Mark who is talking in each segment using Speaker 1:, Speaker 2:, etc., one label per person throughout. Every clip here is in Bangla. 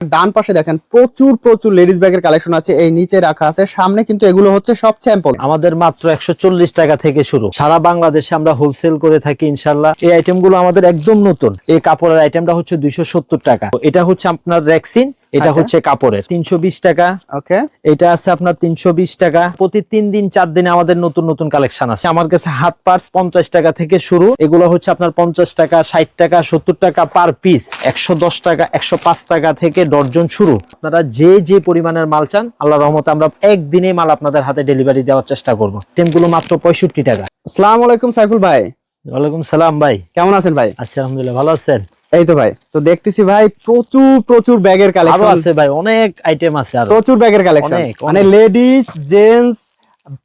Speaker 1: ডান পাশে দেখেন, প্রচুর প্রচুর লেডিস ব্যাগের কালেকশন আছে। এই নিচে রাখা আছে। সামনে কিন্তু এগুলো হচ্ছে সব স্যাম্পল
Speaker 2: আমাদের মাত্র একশো চল্লিশ টাকা থেকে শুরু। সারা বাংলাদেশে আমরা হোলসেল করে থাকি ইনশাল্লাহ এই আইটেম আমাদের একদম নতুন। এই কাপড়ের আইটেমটা হচ্ছে দুইশো সত্তর টাকা। এটা হচ্ছে আপনার রেক্সিন এটা
Speaker 1: আচ্ছা।
Speaker 2: হচ্ছে কাপড়ের। তিনশো বিশ টাকা।
Speaker 1: ওকে।
Speaker 2: এটা আছে আপনার তিনশো বিশ টাকা। প্রতি তিন দিন চার দিনে আমাদের নতুন নতুন কালেকশন আছে। আমার কাছে হাত পার্স পঞ্চাশ টাকা থেকে শুরু। এগুলো হচ্ছে আপনার পঞ্চাশ টাকা ষাট টাকা সত্তর টাকা পার পিস। একশো দশ টাকা একশো পাঁচ টাকা থেকে ডর্জন শুরু। আপনারা যে যে পরিমাণের মাল চান আল্লাহ রহমতে আমরা একদিনে মাল আপনাদের হাতে ডেলিভারি দেওয়ার চেষ্টা করব। টেমগুলো মাত্র পঁয়ষট্টি টাকা।
Speaker 1: আসসালামু আলাইকুম সাইফুল ভাই।
Speaker 2: ওয়ালাইকুম সালাম ভাই।
Speaker 1: কেমন আছেন ভাই?
Speaker 2: আচ্ছা আলহামদুলিল্লাহ ভালো আছেন?
Speaker 1: এই তো ভাই তো দেখতেছি ভাই প্রচুর প্রচুর ব্যাগের কালেকশন
Speaker 2: আছে ভাই অনেক আইটেম আছে আর।
Speaker 1: প্রচুর ব্যাগের কালেকশন মানে লেডিস জেন্টস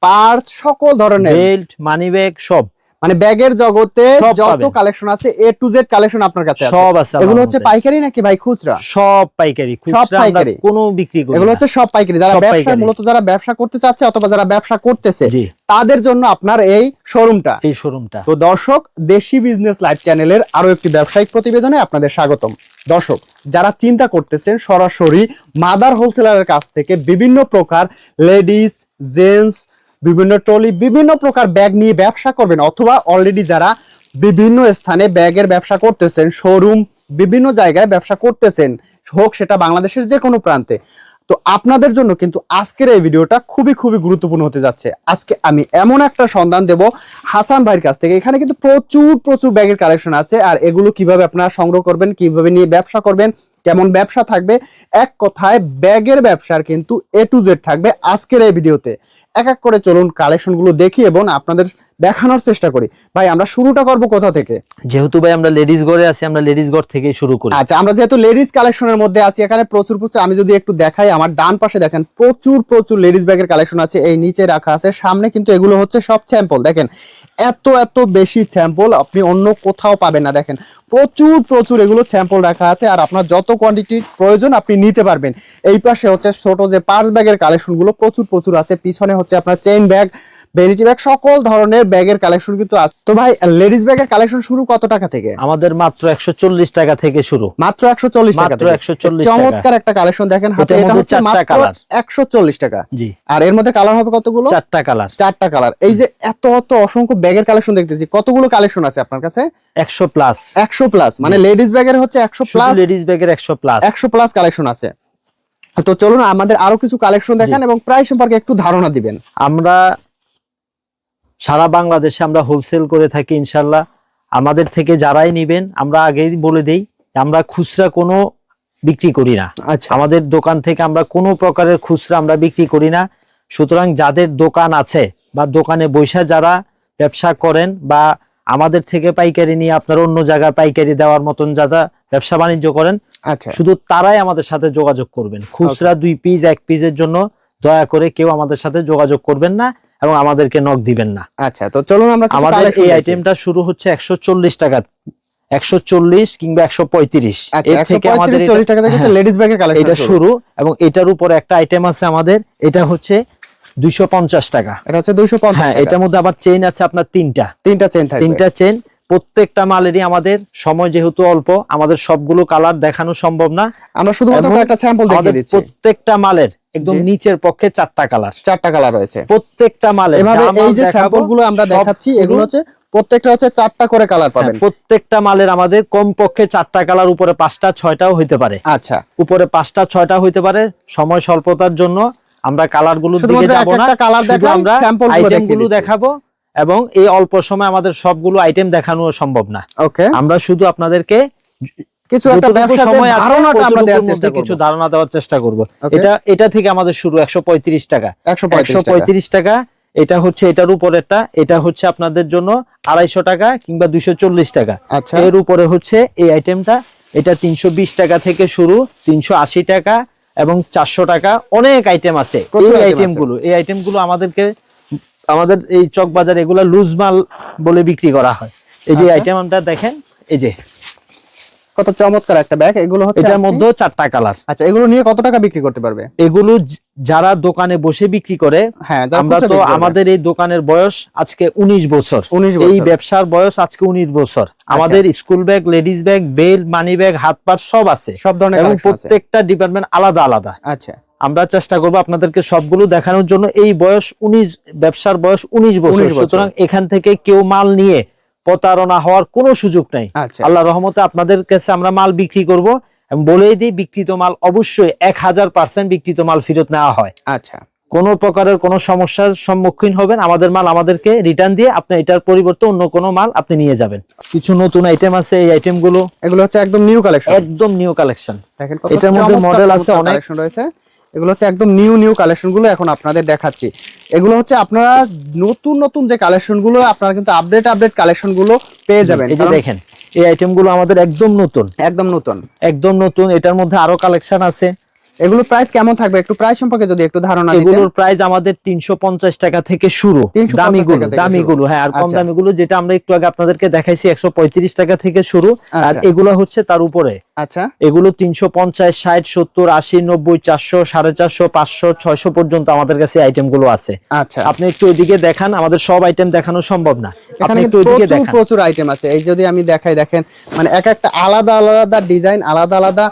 Speaker 1: পার্স সকল ধরনের।
Speaker 2: বেল্ট মানি ব্যাগ সব।
Speaker 1: মানে ব্যাগের জগতে যত কালেকশন আছে এ টু জেড কালেকশন আপনার কাছে আছে।
Speaker 2: সব আছে
Speaker 1: এগুলো হচ্ছে পাইকারি নাকি ভাই খুচরা?
Speaker 2: সব পাইকারি। খুচরা আমরা
Speaker 1: পাইকারি।
Speaker 2: কোনো বিক্রি করি
Speaker 1: এগুলো হচ্ছে সব পাইকারি। যারা ব্যবসা মূলত যারা ব্যবসা করতে চাচ্ছে অথবা যারা ব্যবসা করতেছে তাদের জন্য আপনার এই শোরুমটা
Speaker 2: এই শোরুমটা
Speaker 1: তো দর্শক দেশি বিজনেস লাইভ চ্যানেলের আরও একটি ব্যবসায়িক প্রতিবেদনে আপনাদের স্বাগতম। দর্শক যারা চিন্তা করতেছেন সরাসরি মাদার হোলসেলারের কাছ থেকে বিভিন্ন প্রকার লেডিস জেন্টস বিভিন্ন ট্রলি, বিভিন্ন প্রকার ব্যাগ নিয়ে ব্যবসা করবেন অথবা অলরেডি যারা বিভিন্ন স্থানে ব্যাগের ব্যবসা করতেছেন শোরুম বিভিন্ন জায়গায় ব্যবসা করতেছেন, হোক সেটা বাংলাদেশের যে কোনো প্রান্তে। তো আপনাদের জন্য কিন্তু আজকের এই ভিডিওটা খুবই খুবই গুরুত্বপূর্ণ হতে যাচ্ছে। আজকে আমি এমন একটা সন্ধান দেব হাসান ভাইয়ের কাছ থেকে। এখানে কিন্তু প্রচুর প্রচুর ব্যাগের কালেকশন আছে আর এগুলো কীভাবে আপনারা সংগ্রহ করবেন, কীভাবে নিয়ে ব্যবসা করবেন কেমন ব্যবসা থাকবে, এক কথায় ব্যাগের ব্যবসার কিন্তু এ টু জেড থাকবে আজকের এই ভিডিওতে। এক এক করে চলুন কালেকশনগুলো দেখি এবং আপনাদের দেখানোর চেষ্টা করি। ভাই আমরা শুরুটা করব কোথা থেকে?
Speaker 2: যেহেতু ভাই আমরা লেডিস ঘরে আছি আমরা লেডিস ঘর থেকে শুরু করি।
Speaker 1: আচ্ছা আমরা যেহেতু লেডিস কালেকশনের মধ্যে আছি এখানে প্রচুর প্রচুর আমি যদি একটু দেখাই আমার ডান পাশে দেখেন প্রচুর প্রচুর লেডিস ব্যাগের কালেকশন আছে এই নিচে রাখা আছে সামনে কিন্তু এগুলো হচ্ছে সব স্যাম্পল দেখেন। এত এত বেশি স্যাম্পল আপনি অন্য কোথাও পাবেন না দেখেন। প্রচুর প্রচুর এগুলো স্যাম্পল রাখা আছে আর আপনার যত কোয়ান্টিটির প্রয়োজন আপনি নিতে পারবেন। এই পাশে হচ্ছে ছোট যে পার্স ব্যাগের কালেকশনগুলো প্রচুর প্রচুর আছে পিছনে হচ্ছে আপনার চেইন ব্যাগ ভ্যানিটি ব্যাগ সকল ধরনের ব্যাগের কালেকশন কিন্তু আছে তো ভাই লেডিস ব্যাগের কালেকশন শুরু কত টাকা থেকে?
Speaker 2: আমাদের মাত্র একশো চল্লিশ টাকা থেকে শুরু।
Speaker 1: মাত্র একশো চল্লিশ টাকা
Speaker 2: মাত্র
Speaker 1: থেকে।
Speaker 2: 140
Speaker 1: চমৎকার একটা কালেকশন দেখেন হাতে এটা হচ্ছে মাত্র
Speaker 2: colour।
Speaker 1: একশো চল্লিশ টাকা।
Speaker 2: জি।
Speaker 1: আর এর মধ্যে কালার হবে কতগুলো?
Speaker 2: চারটা কালার
Speaker 1: চারটা কালার এই যে এত এত অসংখ্য ব্যাগের কালেকশন দেখতেছি কতগুলো কালেকশন আছে আপনার কাছে?
Speaker 2: একশো প্লাস।
Speaker 1: একশো প্লাস মানে লেডিস ব্যাগের হচ্ছে একশো প্লাস।
Speaker 2: লেডিস ব্যাগের একশো প্লাস।
Speaker 1: একশো প্লাস কালেকশন আছে। তো চলুন আমাদের আরও কিছু কালেকশন দেখান এবং প্রাইস সম্পর্কে একটু ধারণা দিবেন।
Speaker 2: আমরা সারা বাংলাদেশে আমরা হোলসেল করে থাকি ইনশাল্লাহ। আমাদের থেকে যারাই নিবেন আমরা আগেই বলে দেই আমরা খুচরা কোনো বিক্রি করি না।
Speaker 1: আচ্ছা।
Speaker 2: আমাদের দোকান থেকে আমরা কোনো প্রকারের খুচরা আমরা বিক্রি করি না। সুতরাং যাদের দোকান আছে বা দোকানে বৈশা যারা ব্যবসা করেন বা আমাদের থেকে পাইকারি নিয়ে আপনার অন্য জায়গায় পাইকারি দেওয়ার মতন যারা ব্যবসা বাণিজ্য করেন
Speaker 1: আচ্ছা।
Speaker 2: শুধু তারাই আমাদের সাথে যোগাযোগ করবেন। খুচরা দুই পিস এক পিসের জন্য দয়া করে কেউ আমাদের সাথে যোগাযোগ করবেন না। এবং আমাদেরকে নক দিবেন না।
Speaker 1: আচ্ছা তো চলুন আমরা
Speaker 2: আমাদের এই আইটেমটা শুরু হচ্ছে একশো চল্লিশ টাকা একশো চল্লিশ কিংবা একশো পঁয়ত্রিশ।
Speaker 1: আচ্ছা
Speaker 2: এর থেকে আমাদের
Speaker 1: চল্লিশ টাকা থেকে লেডিস ব্যাগের কালেকশন
Speaker 2: এটা শুরু। এবং এটার উপরে একটা আইটেম আছে আমাদের এটা হচ্ছে দুইশো পঞ্চাশ টাকা।
Speaker 1: এটা হচ্ছে দুইশো পঞ্চাশ
Speaker 2: হ্যাঁ এটার মধ্যে আবার চেইন আছে আপনার তিনটা।
Speaker 1: তিনটা চেন থাকবে।
Speaker 2: তিনটা চেন প্রত্যেকটা মালেরই আমাদের সময় যেহেতু অল্প আমাদের সবগুলো কালার দেখানো সম্ভব না।
Speaker 1: আমরা শুধুমাত্র একটা স্যাম্পল দেখিয়ে দিচ্ছি।
Speaker 2: প্রত্যেকটা মালের একদম নিচের পক্ষে চারটা কালার
Speaker 1: চারটা কালার রয়েছে।
Speaker 2: প্রত্যেকটা
Speaker 1: এভাবে
Speaker 2: মাল
Speaker 1: এই যে স্যাম্পলগুলো আমরা দেখাচ্ছি এগুলো হচ্ছে প্রত্যেকটা হচ্ছে চারটা করে কালার
Speaker 2: হ্যাঁ,
Speaker 1: পাবেন।
Speaker 2: প্রত্যেকটা মালের আমাদের কম পক্ষে চারটা কালার উপরে পাঁচটা ছয়টাও হইতে পারে।
Speaker 1: আচ্ছা।
Speaker 2: উপরে পাঁচটা ছয়টা হইতে পারে। সময় স্বল্পতার জন্য আমরা কালারগুলোর দিকে যাব না
Speaker 1: একটা কালার
Speaker 2: আমরা
Speaker 1: স্যাম্পলগুলো গুলো
Speaker 2: দেখাবো এবং এই অল্প সময় আমাদের সবগুলো আইটেম দেখানো সম্ভব না।
Speaker 1: ওকে
Speaker 2: আমরা শুধু আপনাদেরকে
Speaker 1: কিছু একটা
Speaker 2: সময়
Speaker 1: ধারণাটা আমরা দেওয়ার চেষ্টা
Speaker 2: কিছু ধারণা দেওয়ার চেষ্টা করব। এটা এটা থেকে আমাদের শুরু একশো পঁয়ত্রিশ টাকা।
Speaker 1: 135
Speaker 2: একশো
Speaker 1: টাকা
Speaker 2: এটা হচ্ছে এটার উপরেরটা এটা হচ্ছে আপনাদের জন্য আড়াইশো টাকা কিংবা দুইশো চল্লিশ টাকা।
Speaker 1: আচ্ছা।
Speaker 2: এর উপরে হচ্ছে এই আইটেমটা এটা তিনশো বিশ টাকা থেকে শুরু তিনশো আশি টাকা এবং চারশো টাকা অনেক আইটেম আছে। এই
Speaker 1: item
Speaker 2: আইটেমগুলো এই আইটেমগুলো আমাদেরকে আমাদের এই চক বাজার এগুলো লুজ মাল বলে বিক্রি করা হয়। এই যে
Speaker 1: আচ্ছা।
Speaker 2: আইটেমটা দেখেন এই যে
Speaker 1: কত চমৎকার একটা ব্যাগ এগুলো হচ্ছে
Speaker 2: এটার মধ্যেও চারটা কালার
Speaker 1: আচ্ছা এগুলো নিয়ে কত টাকা বিক্রি করতে পারবে?
Speaker 2: এগুলো যারা দোকানে বসে বিক্রি করে
Speaker 1: হ্যাঁ
Speaker 2: আমরা তো আমাদের এই দোকানের বয়স আজকে উনিশ বছর।
Speaker 1: 19
Speaker 2: এই
Speaker 1: বছর। আচ্ছা।
Speaker 2: ব্যবসার বয়স আজকে উনিশ বছর। আমাদের school bag ladies bag belt money bag হাত পাট সব আছে।
Speaker 1: সব ধরনের
Speaker 2: এবং প্রত্যেকটা ডিপার্টমেন্ট আলাদা আলাদা।
Speaker 1: আচ্ছা।
Speaker 2: আমরা চেষ্টা করব আপনাদেরকে সবগুলো দেখানোর জন্য। এই বয়স উনিশ ব্যবসার বয়স উনিশ বছর। সুতরাং এখান থেকে কেউ মাল নিয়ে প্রতারণা হওয়ার কোনো সুযোগ নাই।
Speaker 1: আচ্ছা।
Speaker 2: আল্লাহ রহমতে আপনাদের কাছে আমরা মাল বিক্রি করব এবং বলেই দিই বিকৃত মাল অবশ্যই এক হাজার পার্সেন্ট বিকৃত মাল ফেরত নেওয়া হয়।
Speaker 1: আচ্ছা।
Speaker 2: কোনো প্রকারের কোনো সমস্যার সম্মুখীন হবেন আমাদের মাল আমাদেরকে রিটার্ন দিয়ে আপনি এটার পরিবর্তে অন্য কোনো মাল আপনি নিয়ে যাবেন। কিছু নতুন আইটেম আছে এই আইটেমগুলো
Speaker 1: এগুলো হচ্ছে একদম নিউ কালেকশন
Speaker 2: একদম নিউ কালেকশন এটার মধ্যে model আছে অনেক।
Speaker 1: কালেকশন রয়েছে। এগুলো হচ্ছে একদম নিউ নিউ কালেকশনগুলো এখন আপনাদের দেখাচ্ছি। এগুলো হচ্ছে আপনারা নতুন নতুন যে কালেকশনগুলো আপনারা কিন্তু আপডেট আপডেট কালেকশনগুলো পেয়ে যাবেন।
Speaker 2: এই যে দেখেন এই আইটেমগুলো আমাদের একদম নতুন।
Speaker 1: একদম নতুন।
Speaker 2: একদম নতুন এটার মধ্যে আরও কালেকশন আছে।
Speaker 1: এগুলো প্রাইস কেমন থাকবে? একটু প্রাইস সম্পর্কে যদি একটু ধারণা দিতেন।
Speaker 2: এগুলোর প্রাইস আমাদের তিনশো পঞ্চাশ টাকা থেকে শুরু।
Speaker 1: 350
Speaker 2: দামিগুলো
Speaker 1: টাকা থেকে
Speaker 2: দামিগুলো হ্যাঁ আর কম
Speaker 1: আচ্ছা।
Speaker 2: দামিগুলো যেটা আমরা একটু আগে আপনাদেরকে দেখাইছি একশো পঁয়ত্রিশ টাকা থেকে শুরু। আর
Speaker 1: আচ্ছা।
Speaker 2: এগুলো হচ্ছে তার উপরে।
Speaker 1: আচ্ছা।
Speaker 2: এগুলো তিনশো পঞ্চাশ ষাট সত্তর আশি নব্বই চারশো সাড়ে চারশো পাঁচশো ছয়শো পর্যন্ত আমাদের কাছে আইটেমগুলো আছে।
Speaker 1: আচ্ছা।
Speaker 2: আপনি একটু ওইদিকে দেখান আমাদের সব আইটেম দেখানো সম্ভব না। আপনি
Speaker 1: এখানে
Speaker 2: একটু ওইদিকে
Speaker 1: প্রচুর
Speaker 2: দেখান।
Speaker 1: প্রচুর আইটেম আছে। এই যদি আমি দেখাই দেখেন মানে এক একটা আলাদা আলাদা ডিজাইন আলাদা আলাদা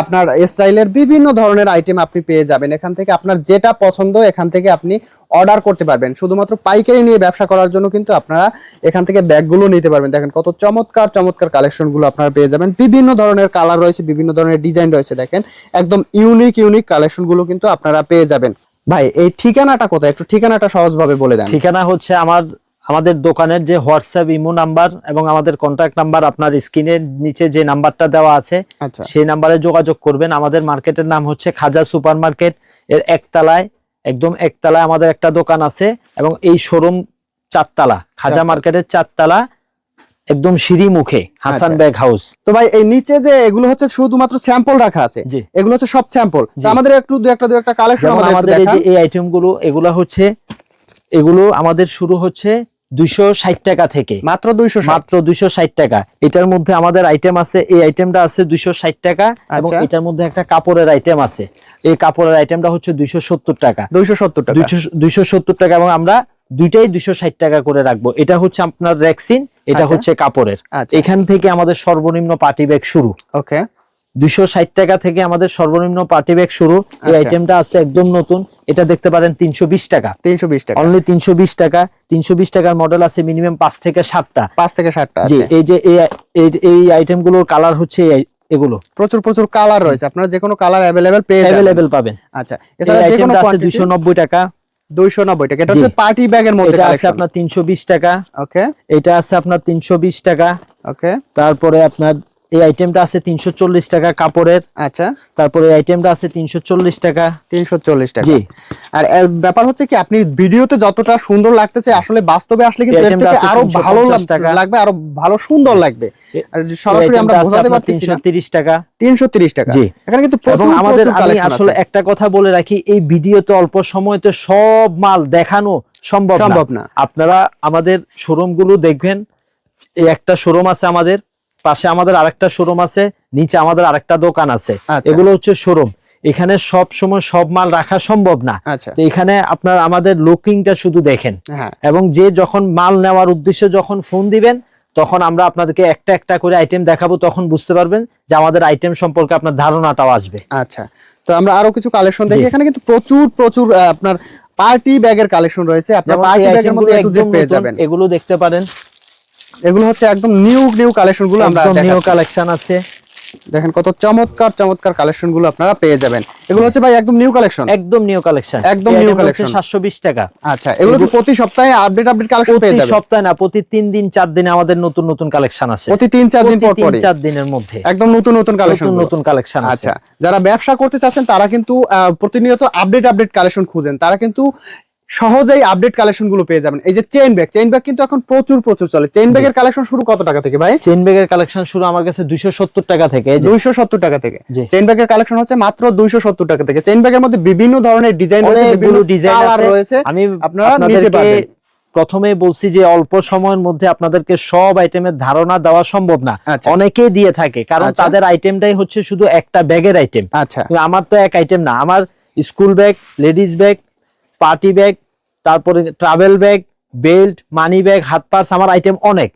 Speaker 1: আপনার স্টাইলের বিভিন্ন ধরনের আইটেম আপনি পেয়ে যাবেন। এখান থেকে আপনার যেটা পছন্দ, এখান থেকে আপনি অর্ডার করতে পারবেন। শুধুমাত্র পাইকারি নিয়ে ব্যবসা করার জন্য কিন্তু আপনারা এখান থেকে ব্যাগগুলো নিতে পারবেন। দেখেন কত চমৎকার চমৎকার কালেকশনগুলো আপনারা পেয়ে যাবেন। বিভিন্ন ধরনের কালার রয়েছে, বিভিন্ন ধরনের ডিজাইন রয়েছে, দেখেন। একদম ইউনিক ইউনিক কালেকশনগুলো কিন্তু আপনারা পেয়ে যাবেন। ভাই, এই ঠিকানাটা কোথায়? একটু ঠিকানাটা সহজভাবে বলে দেন।
Speaker 2: ঠিকানা হচ্ছে আমার আমাদের দোকানের যে হোয়াটসঅ্যাপ ইমো নাম্বার এবং আমাদের কন্ট্যাক্ট নাম্বার আপনার স্ক্রিনের নিচে যে নাম্বারটা দেওয়া আছে
Speaker 1: আচ্ছা।
Speaker 2: সেই নাম্বারে যোগাযোগ করবেন। আমাদের মার্কেটের নাম হচ্ছে খাজা সুপার মার্কেট এর একতলায় একদম একতলায় আমাদের একটা দোকান আছে এবং এই শোরুম চারতলা খাজা মার্কেটের চারতলা একদম সিঁড়ি মুখে হাসান
Speaker 1: আচ্ছা।
Speaker 2: Bag house.
Speaker 1: তো ভাই এই নিচে যে এগুলো হচ্ছে শুধুমাত্র স্যাম্পল রাখা আছে? এগুলো হচ্ছে সব স্যাম্পল। আমাদের একটু দু একটা দু একটা কালেকশন আমাদের
Speaker 2: এই যে এই আইটেমগুলো এগুলো হচ্ছে এগুলো আমাদের শুরু হচ্ছে দুইশো ষাট টাকা থেকে।
Speaker 1: মাত্র 260
Speaker 2: মাত্র দুইশো ষাট টাকা। এটার মধ্যে আমাদের আইটেম আছে এই আইটেমটা আছে দুইশো ষাট টাকা এবং
Speaker 1: আচ্ছা।
Speaker 2: এটার মধ্যে একটা কাপড়ের আইটেম আছে। এই কাপড়ের আইটেমটা হচ্ছে দুইশো সত্তর টাকা।
Speaker 1: 270 টাকা।
Speaker 2: দুইশো সত্তর টাকা এবং আমরা দুইটাই দুইশো ষাট টাকা করে রাখব। এটা হচ্ছে আপনার রেক্সিন এটা
Speaker 1: আচ্ছা।
Speaker 2: হচ্ছে কাপড়ের।
Speaker 1: আচ্ছা।
Speaker 2: এখান থেকে আমাদের সর্বনিম্ন পার্টি ব্যাগ শুরু।
Speaker 1: ওকে
Speaker 2: দুশো ষাট টাকা থেকে আমাদের সর্বনিম্ন পার্টি ব্যাগ শুরু। এই
Speaker 1: আচ্ছা।
Speaker 2: আইটেমটা আছে একদম নতুন। এটা দেখতে পারেন তিনশো বিশ টাকা।
Speaker 1: তিনশো বিশ টাকা।
Speaker 2: অনলি তিনশো বিশ টাকা। তিনশো বিশ টাকার মডেল আছে মিনিমাম পাঁচ থেকে সাতটা।
Speaker 1: পাঁচ থেকে
Speaker 2: সাতটা
Speaker 1: আচ্ছা।
Speaker 2: এই যে এই আইটেমগুলোর কালার হচ্ছে এগুলো।
Speaker 1: প্রচুর প্রচুর কালার রয়েছে। আপনারা যে কোনো কালার অ্যাভেলেবেল পেয়ে
Speaker 2: অ্যাভেলেবেল পাবেন।
Speaker 1: আচ্ছা। এছাড়া যে কোনো
Speaker 2: দুশো নব্বই টাকা।
Speaker 1: 290 টাকা। এটা হচ্ছে পার্টি ব্যাগের মধ্যে
Speaker 2: এটা আছে আপনার 320 টাকা।
Speaker 1: ওকে
Speaker 2: এটা আছে আপনার 320 টাকা।
Speaker 1: ওকে
Speaker 2: তারপরে আপনার এই আইটেমটা আছে তিনশো চল্লিশ টাকা কাপড়ের।
Speaker 1: আচ্ছা।
Speaker 2: তারপরে আইটেমটা আছে তিনশো চল্লিশ টাকা।
Speaker 1: 340 টাকা।
Speaker 2: জি।
Speaker 1: আর ব্যাপার হচ্ছে কি আপনি ভিডিওতে যতটা সুন্দর লাগতেছে আসলে বাস্তবে আসলে কিন্তু এর থেকে
Speaker 2: আরও
Speaker 1: ভালো লাগবে আরও ভালো সুন্দর লাগবে। আর সরাসরি আমরা বোঝাতে
Speaker 2: তিনশো তিরিশ টাকা।
Speaker 1: 330 টাকা।
Speaker 2: জি।
Speaker 1: এখানে কিন্তু প্রচুর
Speaker 2: আমাদের আমি আসলে একটা কথা বলে রাখি এই ভিডিওতে অল্প সময়তে সব মাল দেখানো সম্ভব
Speaker 1: সম্ভব না।
Speaker 2: না আপনারা আমাদের শোরুমগুলো দেখবেন এই একটা শোরুম আছে আমাদের পাশে আমাদের আরেকটা শোরুম আছে নিচে আমাদের আরেকটা দোকান আছে।
Speaker 1: আচ্ছা।
Speaker 2: এগুলো হচ্ছে শোরুম এখানে সব সময় সব মাল রাখা সম্ভব না।
Speaker 1: আচ্ছা।
Speaker 2: তো এখানে আপনার আমাদের লুকিংটা শুধু দেখেন।
Speaker 1: হ্যাঁ।
Speaker 2: এবং যে যখন মাল নেওয়ার উদ্দেশ্যে যখন ফোন দিবেন তখন আমরা আপনাদেরকে একটা একটা করে আইটেম দেখাবো তখন বুঝতে পারবেন যে আমাদের আইটেম সম্পর্কে আপনার ধারণাটাও আসবে।
Speaker 1: আচ্ছা। তো আমরা আরও কিছু কালেকশন দেখি। এখানে কিন্তু প্রচুর প্রচুর আপনার পার্টি ব্যাগের কালেকশন রয়েছে। আপনার পার্টি ব্যাগের মধ্যে একটু পেয়ে যাবেন।
Speaker 2: এগুলো দেখতে পারেন।
Speaker 1: এগুলো হচ্ছে একদম নিউ নিউ কালেকশনগুলো আমরা
Speaker 2: নিউ কালেকশন আছে।
Speaker 1: দেখেন কত চমৎকার চমৎকার কালেকশনগুলো আপনারা পেয়ে যাবেন। এগুলো হচ্ছে ভাই একদম নিউ কালেকশন
Speaker 2: একদম নিউ কালেকশন
Speaker 1: একদম collection।
Speaker 2: সাতশো বিশ টাকা।
Speaker 1: আচ্ছা এগুলো কি প্রতি সপ্তাহে আপডেট আপডেট কালেকশন পেয়ে
Speaker 2: প্রতি
Speaker 1: যাবেন।
Speaker 2: সপ্তাহে না প্রতি তিন দিন চার দিনে আমাদের নতুন নতুন কালেকশন আছে।
Speaker 1: প্রতি তিন চার দিন
Speaker 2: প্রতি
Speaker 1: পর পরে
Speaker 2: চার দিনের মধ্যে।
Speaker 1: একদম নতুন নতুন কালেকশন
Speaker 2: নতুন নতুন কালেকশন আছে।
Speaker 1: আচ্ছা যারা ব্যবসা করতে চাচ্ছেন তারা কিন্তু প্রতিনিয়ত আপডেট আপডেট কালেকশন খুঁজেন। তারা কিন্তু সহজেই আপডেট কালেকশনগুলো পেয়ে যাবেন। এই যে চেইন ব্যাগ চেইন ব্যাগ কিন্তু এখন প্রচুর প্রচুর চলে। চেইন ব্যাগের কালেকশন শুরু কত টাকা থেকে ভাই?
Speaker 2: চেন ব্যাগের কালেকশন শুরু আমার কাছে দুইশো সত্তর টাকা থেকে এই যে।
Speaker 1: দুইশো সত্তর টাকা থেকে।
Speaker 2: জি।
Speaker 1: চেইন ব্যাগের কালেকশন হচ্ছে মাত্র দুইশো সত্তর টাকা থেকে। চেইন ব্যাগের মধ্যে বিভিন্ন ধরনের ডিজাইন রয়েছে বিভিন্ন
Speaker 2: ডিজাইন
Speaker 1: রয়েছে।
Speaker 2: আমি
Speaker 1: আপনারা নিতে পারবেন
Speaker 2: প্রথমেই বলছি যে অল্প সময়ের মধ্যে আপনাদেরকে সব আইটেমের ধারণা দেওয়া সম্ভব না।
Speaker 1: আচ্ছা।
Speaker 2: অনেকেই দিয়ে থাকে কারণ
Speaker 1: আচ্ছা।
Speaker 2: তাদের আইটেমটাই হচ্ছে শুধু একটা ব্যাগের আইটেম
Speaker 1: আচ্ছা।
Speaker 2: আমার তো এক আইটেম না আমার school bag ladies bag party bag তারপরে travel bag belt money bag হাত পার্স আমার আইটেম অনেক।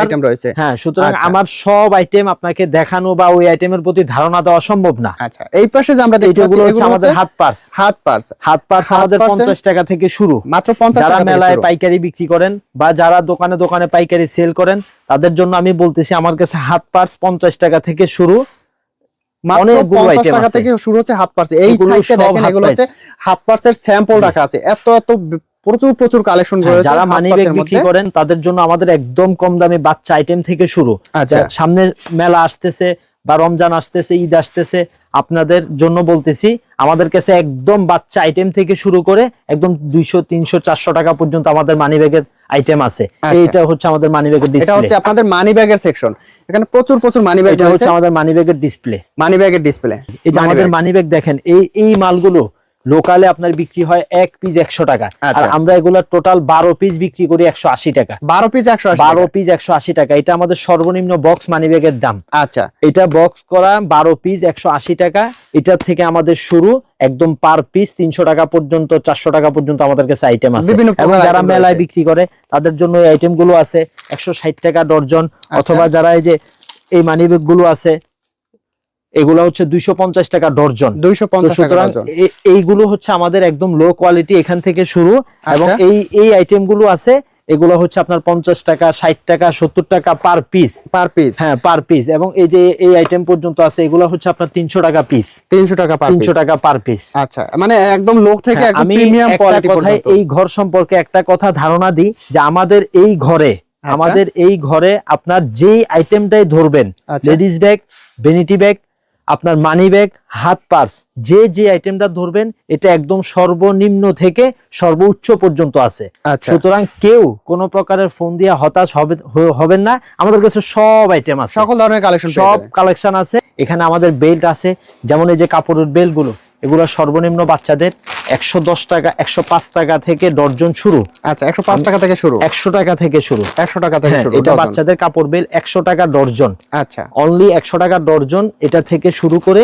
Speaker 1: আইটেম রয়েছে।
Speaker 2: হ্যাঁ সুতরাং
Speaker 1: আচ্ছা।
Speaker 2: আমার সব আইটেম আপনাকে দেখানো বা ওই আইটেমের প্রতি ধারণা দেওয়া সম্ভব না।
Speaker 1: আচ্ছা এই পাশে যে আমরা পাচ্ছি
Speaker 2: হচ্ছে আমাদের হাত পার্স
Speaker 1: হাত পার্স
Speaker 2: হাত পার্স আমাদের
Speaker 1: পার্সে-
Speaker 2: পঞ্চাশ টাকা থেকে শুরু।
Speaker 1: মাত্র পঞ্চাশ
Speaker 2: যারা
Speaker 1: টাকা থেকে
Speaker 2: মেলায় পাইকারি বিক্রি করেন বা যারা দোকানে দোকানে পাইকারি সেল করেন তাদের জন্য আমি বলতেছি আমার কাছে হাত পার্স পঞ্চাশ টাকা থেকে শুরু
Speaker 1: মাত্র
Speaker 2: অনেকগুলো
Speaker 1: 50
Speaker 2: item
Speaker 1: টাকা
Speaker 2: আছে।
Speaker 1: থেকে শুরু হচ্ছে হাত পার্স এই সাইডটা দেখেন এগুলো হচ্ছে হাত পার্সের স্যাম্পল রাখা আছে। এত এত প্রচুর প্রচুর কালেকশন
Speaker 2: হ্যাঁ,
Speaker 1: রয়েছে
Speaker 2: যারা মানি ব্যাগ বিক্রি করেন তাদের জন্য আমাদের একদম কম দামে বাচ্চা আইটেম থেকে শুরু।
Speaker 1: আচ্ছা।
Speaker 2: সামনে মেলা আসতেছে বা রমজান আসতেছে ঈদ আসতেছে আপনাদের জন্য বলতেছি আমাদের কাছে একদম বাচ্চা আইটেম থেকে শুরু করে একদম দুইশো তিনশো চারশো টাকা পর্যন্ত আমাদের মানি ব্যাগের আইটেম আছে।
Speaker 1: আচ্ছা।
Speaker 2: এইটা হচ্ছে আমাদের মানি ব্যাগের
Speaker 1: এটা হচ্ছে আপনাদের মানি ব্যাগের সেকশন এখানে প্রচুর প্রচুর মানি ব্যাগ
Speaker 2: এটা হচ্ছে আমাদের মানি ব্যাগের ডিসপ্লে
Speaker 1: মানি ব্যাগের ডিসপ্লে
Speaker 2: এই যে আমাদের মানি ব্যাগ দেখেন এই এই মালগুলো লোকালে আপনার বিক্রি হয় এক পিস একশো টাকা। আর
Speaker 1: আচ্ছা।
Speaker 2: আমরা এগুলা টোটাল বারো পিস বিক্রি করি একশো আশি টাকা।
Speaker 1: বারো পিস একশো
Speaker 2: বারো পিস একশো আশি টাকা। এটা আমাদের সর্বনিম্ন বক্স মানি ব্যাগের দাম।
Speaker 1: আচ্ছা।
Speaker 2: এটা বক্স করা বারো পিস একশো আশি টাকা। এটা থেকে আমাদের শুরু একদম পার পিস তিনশো টাকা পর্যন্ত চারশো টাকা পর্যন্ত আমাদের কাছে আইটেম আছে। এবং যারা মেলায় বিক্রি করে তাদের জন্য এই আইটেমগুলো আছে। একশো ষাট টাকা ডর্জন
Speaker 1: আচ্ছা।
Speaker 2: অথবা যারা এই যে এই মানি ব্যাগগুলো আছে এগুলো হচ্ছে দুইশো পঞ্চাশ টাকা ডর্জন।
Speaker 1: দুইশো পঞ্চাশ
Speaker 2: সুতরাং এইগুলো হচ্ছে আমাদের একদম লো কোয়ালিটি এখান থেকে শুরু। এবং
Speaker 1: আচ্ছা।
Speaker 2: এই এই আইটেমগুলো আছে এগুলো হচ্ছে আপনার পঞ্চাশ টাকা ষাট টাকা সত্তর টাকা পার পিস
Speaker 1: পার পিস
Speaker 2: হ্যাঁ পার পিস এবং এই যে এই আইটেম পর্যন্ত আছে এগুলো হচ্ছে আপনার তিনশো টাকা পিস
Speaker 1: তিনশো টাকা
Speaker 2: তিনশো টাকা পার পিস
Speaker 1: আচ্ছা মানে একদম লোক থেকে
Speaker 2: আমি একটা
Speaker 1: কোয়ালিটি
Speaker 2: কথায় এই ঘর সম্পর্কে একটা কথা ধারণা দিই যে আমাদের এই ঘরে
Speaker 1: আচ্ছা।
Speaker 2: আমাদের এই ঘরে আপনার যেই আইটেমটাই ধরবেন। লেডিস ব্যাগ ভেনিটি ব্যাগ আপনার মানি ব্যাগ হাত পার্স যে যে আইটেমটা ধরবেন এটা একদম সর্বনিম্ন থেকে সর্বোচ্চ পর্যন্ত আছে।
Speaker 1: আচ্ছা।
Speaker 2: সুতরাং কেউ কোনো প্রকারের ফোন দিয়ে হতাশ হবে হবেন না। আমাদের কাছে সব আইটেম আছে।
Speaker 1: সকল ধরনের কালেকশন
Speaker 2: সব কালেকশন আছে। এখানে আমাদের বেল্ট আছে। যেমন এই যে কাপড়ের বেল্টগুলো। এগুলো সর্বনিম্ন বাচ্চাদের একশো দশ টাকা একশো পাঁচ টাকা থেকে ডর্জন শুরু।
Speaker 1: আচ্ছা একশো পাঁচ টাকা থেকে শুরু?
Speaker 2: একশো টাকা থেকে শুরু।
Speaker 1: একশো টাকা থেকে
Speaker 2: হ্যাঁ,
Speaker 1: শুরু
Speaker 2: এটা বাচ্চাদের কাপড় বেল একশো টাকা ডর্জন
Speaker 1: আচ্ছা।
Speaker 2: অনলি একশো টাকা ডর্জন এটা থেকে শুরু করে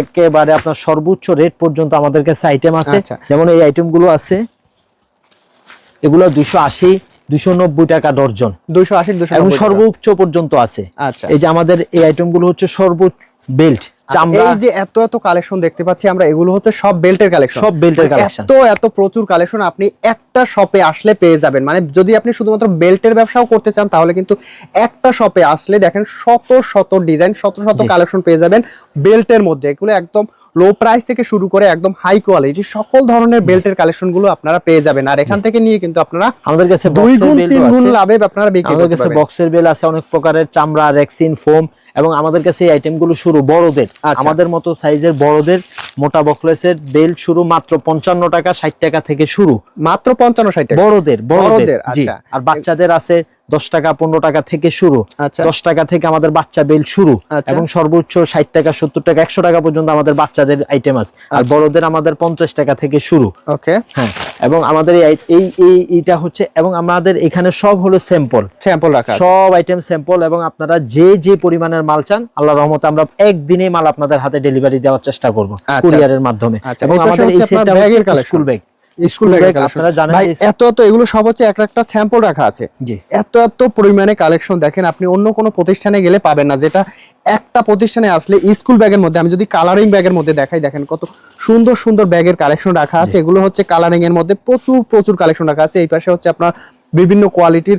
Speaker 2: একেবারে আপনার সর্বোচ্চ রেট পর্যন্ত আমাদের কাছে আইটেম আছে।
Speaker 1: আচ্ছা।
Speaker 2: যেমন এই আইটেমগুলো আছে এগুলো দুশো আশি দুশো নব্বই টাকা ডর্জন
Speaker 1: দুইশো আশি দুশো
Speaker 2: এবং সর্বোচ্চ পর্যন্ত আছে।
Speaker 1: আচ্ছা।
Speaker 2: এই যে আমাদের এই আইটেমগুলো হচ্ছে সর্বোচ্চ বেল্ট
Speaker 1: এই যে এত এত কালেকশন দেখতে পাচ্ছি আমরা এগুলো হচ্ছে সব বেল্টের কালেকশন
Speaker 2: সব বেল্টের কালেকশন
Speaker 1: এত এত প্রচুর কালেকশন আপনি একটা শপে আসলে পেয়ে যাবেন। মানে যদি আপনি শুধুমাত্র বেল্টের ব্যবসাও করতে চান তাহলে কিন্তু একটা শপে আসলে দেখেন শত শত ডিজাইন শত শত কালেকশন পেয়ে যাবেন বেল্টের মধ্যে। এগুলো একদম লো প্রাইস থেকে শুরু করে একদম হাই কোয়ালিটি সকল ধরনের বেল্টের কালেকশনগুলো আপনারা পেয়ে যাবেন। আর এখান থেকে নিয়ে কিন্তু আপনারা
Speaker 2: আমাদের কাছে
Speaker 1: দুই গুণ তিন গুণ। লাভে আপনারা বিক্রি করতে পারবেন।
Speaker 2: বক্সের বেল আছে অনেক প্রকারের চামড়া রেক্সিন ফোম এবং আমাদের কাছে এই আইটেমগুলো শুরু বড়দের
Speaker 1: আচ্ছা।
Speaker 2: আমাদের মতো সাইজের বড়দের মোটা বকলেসের বেল্ট শুরু মাত্র পঞ্চান্ন টাকা ষাট টাকা থেকে শুরু
Speaker 1: মাত্র পঞ্চান্ন ষাট
Speaker 2: বড়দের বড়দের,
Speaker 1: আচ্ছা।
Speaker 2: আর বাচ্চাদের আছে দশ টাকা পনেরো টাকা থেকে শুরু।
Speaker 1: আচ্ছা।
Speaker 2: দশ টাকা থেকে আমাদের বাচ্চা বেল শুরু।
Speaker 1: আচ্ছা।
Speaker 2: এবং সর্বোচ্চ ষাট টাকা সত্তর টাকা একশো টাকা পর্যন্ত আমাদের বাচ্চাদের আইটেম আছে। আর
Speaker 1: আচ্ছা।
Speaker 2: বড়দের আমাদের পঞ্চাশ টাকা থেকে শুরু।
Speaker 1: ওকে।
Speaker 2: হ্যাঁ এবং আমাদের এই এই এই এইটা হচ্ছে এবং আমাদের এখানে সব হলো স্যাম্পল
Speaker 1: স্যাম্পল রাখা
Speaker 2: সব আইটেম স্যাম্পল এবং আপনারা যে যে পরিমাণের মাল চান আল্লাহ রহমতে আমরা একদিনে মাল আপনাদের হাতে ডেলিভারি দেওয়ার চেষ্টা করব। কুরিয়ারের মাধ্যমে। এবং আমাদের এই সেটটা স্কুল ব্যাগ
Speaker 1: স্কুল কালেকশন
Speaker 2: আপনারা জানেন
Speaker 1: ভাই এত এত এগুলো সব হচ্ছে এক একটা স্যাম্পল রাখা আছে। এত এত পরিমাণে কালেকশন দেখেন আপনি অন্য কোনো প্রতিষ্ঠানে গেলে পাবেন না। যেটা একটা প্রতিষ্ঠানে আসলে স্কুল ব্যাগের মধ্যে আমি যদি কালারিং ব্যাগের মধ্যে দেখাই দেখেন কত সুন্দর সুন্দর ব্যাগের কালেকশন রাখা আছে। এগুলো হচ্ছে কালারিং এর মধ্যে প্রচুর প্রচুর কালেকশন রাখা আছে। এই পাশে হচ্ছে আপনার বিভিন্ন কোয়ালিটির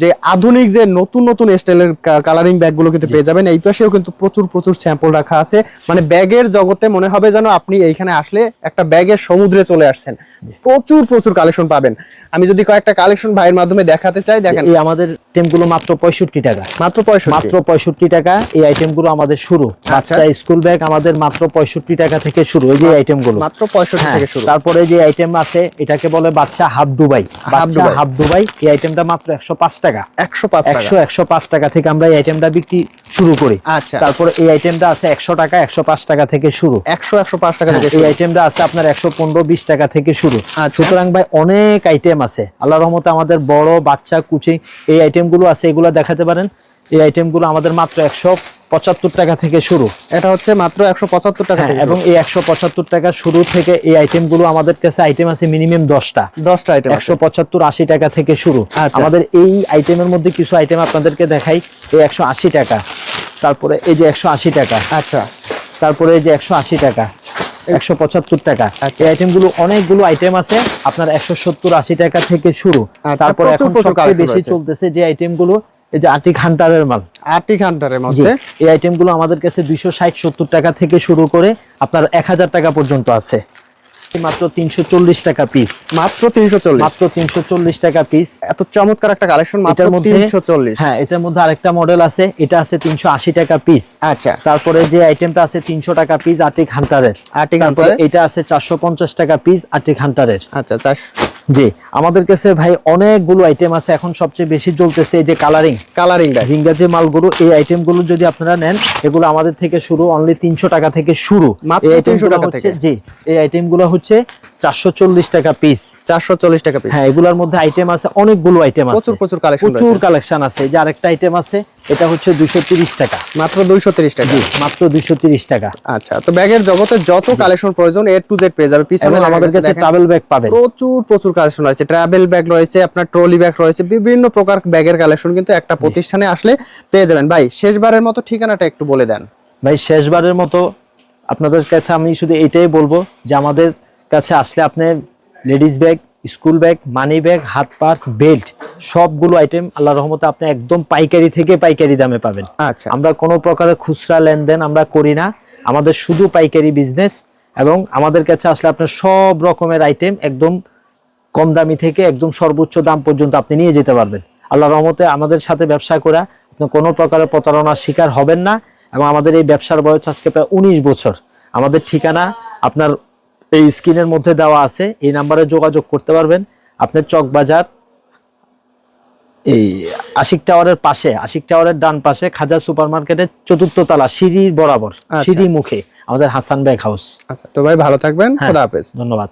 Speaker 1: যে আধুনিক যে নতুন নতুন স্টাইলের কালারিং ব্যাগগুলো কিন্তু পেয়ে যাবেন। এই পাশেও কিন্তু প্রচুর প্রচুর স্যাম্পল রাখা আছে। মানে ব্যাগের জগতে মনে হবে যেন আপনি এইখানে আসলে একটা ব্যাগের সমুদ্রে চলে আসছেন। প্রচুর প্রচুর কালেকশন পাবেন। আমি যদি কয়েকটা কালেকশন ভাইয়ের মাধ্যমে দেখাতে চাই দেখেন।
Speaker 2: এই আমাদের টেমগুলো মাত্র পঁয়ষট্টি টাকা।
Speaker 1: মাত্র পঁয়ষট্টি।
Speaker 2: মাত্র পঁয়ষট্টি টাকা। এই আইটেমগুলো আমাদের শুরু।
Speaker 1: আচ্ছা।
Speaker 2: বাচ্চা স্কুল ব্যাগ আমাদের মাত্র পঁয়ষট্টি টাকা থেকে শুরু। এই যে আইটেমগুলো
Speaker 1: মাত্র পঁয়ষট্টি
Speaker 2: হ্যাঁ,
Speaker 1: থেকে শুরু।
Speaker 2: তারপরে যে আইটেম আছে এটাকে বলে বাচ্চা হাফ দুবাই। বাচ্চা
Speaker 1: দুবাই।
Speaker 2: Half Dubai. এই আইটেমটা মাত্র একশো পাঁচ টাকা।
Speaker 1: একশো পাঁচ
Speaker 2: একশো একশো পাঁচ টাকা থেকে আমরা এই আইটেমটা বিক্রি শুরু করি।
Speaker 1: আচ্ছা।
Speaker 2: তারপরে এই আইটেমটা আছে একশো টাকা একশো পাঁচ টাকা থেকে শুরু।
Speaker 1: একশো একশো পাঁচ টাকা
Speaker 2: হ্যাঁ,
Speaker 1: থেকে
Speaker 2: এই আইটেমটা আছে আপনার একশো পনেরো বিশ টাকা থেকে শুরু।
Speaker 1: আচ্ছা।
Speaker 2: সুতরাং ভাই অনেক আইটেম আছে। আল্লাহ রহমতে আমাদের বড় বাচ্চা কুচি এই আইটেমগুলো আছে এগুলো দেখাতে পারেন। এই আইটেমগুলো আমাদের মাত্র একশো পঁচাত্তর টাকা থেকে শুরু।
Speaker 1: এটা হচ্ছে মাত্র একশো পঁচাত্তর টাকা
Speaker 2: হ্যাঁ, এবং এই একশো পঁচাত্তর টাকা শুরু থেকে এই আইটেমগুলো আমাদের কাছে আইটেম আছে মিনিমাম দশটা।
Speaker 1: দশটা আইটেম
Speaker 2: একশো পঁচাত্তর আশি টাকা থেকে শুরু।
Speaker 1: আচ্ছা।
Speaker 2: আমাদের এই আইটেমের মধ্যে কিছু আইটেম আপনাদেরকে দেখাই। এই একশো আশি টাকা। তারপরে এই যে একশো আশি টাকা।
Speaker 1: আচ্ছা।
Speaker 2: তারপরে এই যে একশো আশি টাকা। একশো পঁচাত্তর টাকা।
Speaker 1: আচ্ছা।
Speaker 2: এই আইটেমগুলো অনেকগুলো আইটেম আছে। আপনার একশো সত্তর আশি টাকা থেকে শুরু।
Speaker 1: আচ্ছা,
Speaker 2: তারপরে এখন সবচেয়ে বেশি চলতেছে যে আইটেমগুলো এই যে আটিক হান্টারের মাল।
Speaker 1: আটি ঘন্টারের মধ্যে?
Speaker 2: এই আইটেমগুলো আমাদের কাছে দুইশো ষাট সত্তর টাকা থেকে শুরু করে আপনার এক হাজার টাকা পর্যন্ত আছে। মাত্র তিনশো চল্লিশ টাকা পিস
Speaker 1: মাত্র তিনশো চল্লিশ।
Speaker 2: মাত্র তিনশো চল্লিশ টাকা পিস
Speaker 1: এত চমৎকার একটা কালেকশন
Speaker 2: এটার মধ্যে
Speaker 1: তিনশো চল্লিশ।
Speaker 2: হ্যাঁ এটার মধ্যে আরেকটা মডেল আছে এটা আছে তিনশো আশি টাকা পিস
Speaker 1: আচ্ছা।
Speaker 2: তারপরে যে আইটেমটা আছে তিনশো টাকা পিস আটিক হান্টারের
Speaker 1: আটি
Speaker 2: তারপরে এটা আছে চারশো পঞ্চাশ টাকা পিস আটিক হান্টারের
Speaker 1: আচ্ছা চাষ
Speaker 2: জি আমাদের কাছে ভাই অনেকগুলো আইটেম আছে এখন সবচেয়ে বেশি চলতেছে এই যে কালারিং
Speaker 1: কালারিং
Speaker 2: জিঙ্গা যে মালগুলো এই আইটেমগুলো যদি আপনারা নেন এগুলো আমাদের থেকে শুরু অনলি তিনশো টাকা থেকে শুরু।
Speaker 1: মাত্র
Speaker 2: এই
Speaker 1: 300
Speaker 2: আইটেমগুলো
Speaker 1: টাকা
Speaker 2: হচ্ছে
Speaker 1: থেকে।
Speaker 2: জি এই আইটেমগুলো হচ্ছে চারশো চল্লিশ টাকা পিস
Speaker 1: চারশো চল্লিশ টাকা পিস
Speaker 2: হ্যাঁ এগুলোর মধ্যে আইটেম আছে অনেকগুলো আইটেম আছে।
Speaker 1: প্রচুর প্রচুর কালেকশন
Speaker 2: প্রচুর কালেকশন আছে। যে আরেকটা আইটেম আছে এটা হচ্ছে দুইশো তিরিশ টাকা।
Speaker 1: মাত্র দুইশো তিরিশ টাকা?
Speaker 2: মাত্র দুইশো তিরিশ টাকা।
Speaker 1: আচ্ছা তো ব্যাগের জগতে যত কালেকশন প্রয়োজন এ টু জেড পেয়ে যাবে। পিছনে
Speaker 2: আমাদের কাছে ট্রাভেল ব্যাগ পাবেন।
Speaker 1: প্রচুর প্রচুর কালেকশন রয়েছে। ট্রাভেল ব্যাগ রয়েছে আপনার ট্রলি ব্যাগ রয়েছে বিভিন্ন প্রকার ব্যাগের কালেকশন কিন্তু একটা প্রতিষ্ঠানে আসলে পেয়ে যাবেন। ভাই শেষবারের মতো ঠিকানাটা একটু বলে দেন।
Speaker 2: ভাই শেষবারের মতো আপনাদের কাছে আমি শুধু এটাই বলব যে আমাদের কাছে আসলে আপনি ladies bag school bag money bag হাত পার্স বেল্ট সবগুলো আইটেম আল্লাহ রহমতে আপনি একদম পাইকারি থেকে পাইকারি দামে পাবেন।
Speaker 1: আচ্ছা।
Speaker 2: আমরা কোনো প্রকারের খুচরা লেনদেন আমরা করি না। আমাদের শুধু পাইকারি বিজনেস এবং আমাদের কাছে আসলে আপনার সব রকমের আইটেম একদম কম দামি থেকে একদম সর্বোচ্চ দাম পর্যন্ত আপনি নিয়ে যেতে পারবেন। আল্লাহ রহমতে আমাদের সাথে ব্যবসা করা আপনি কোনো প্রকারের প্রতারণার শিকার হবেন না এবং আমাদের এই ব্যবসার বয়স আজকে প্রায় উনিশ বছর। আমাদের ঠিকানা আপনার এই স্ক্রিনের মধ্যে দেওয়া আছে এই নাম্বারে যোগাযোগ করতে পারবেন আপনার চকবাজার এই আশিক টাওয়ারের পাশে আশিক টাওয়ারের ডান পাশে খাজা সুপার মার্কেটের চতুর্থ তলা সিঁড়ির বরাবর
Speaker 1: আচ্ছা।
Speaker 2: সিঁড়ি মুখে আমাদের হাসান ব্যাগ হাউস
Speaker 1: আচ্ছা তো ভাই ভালো থাকবেন
Speaker 2: হ্যাঁ। ধন্যবাদ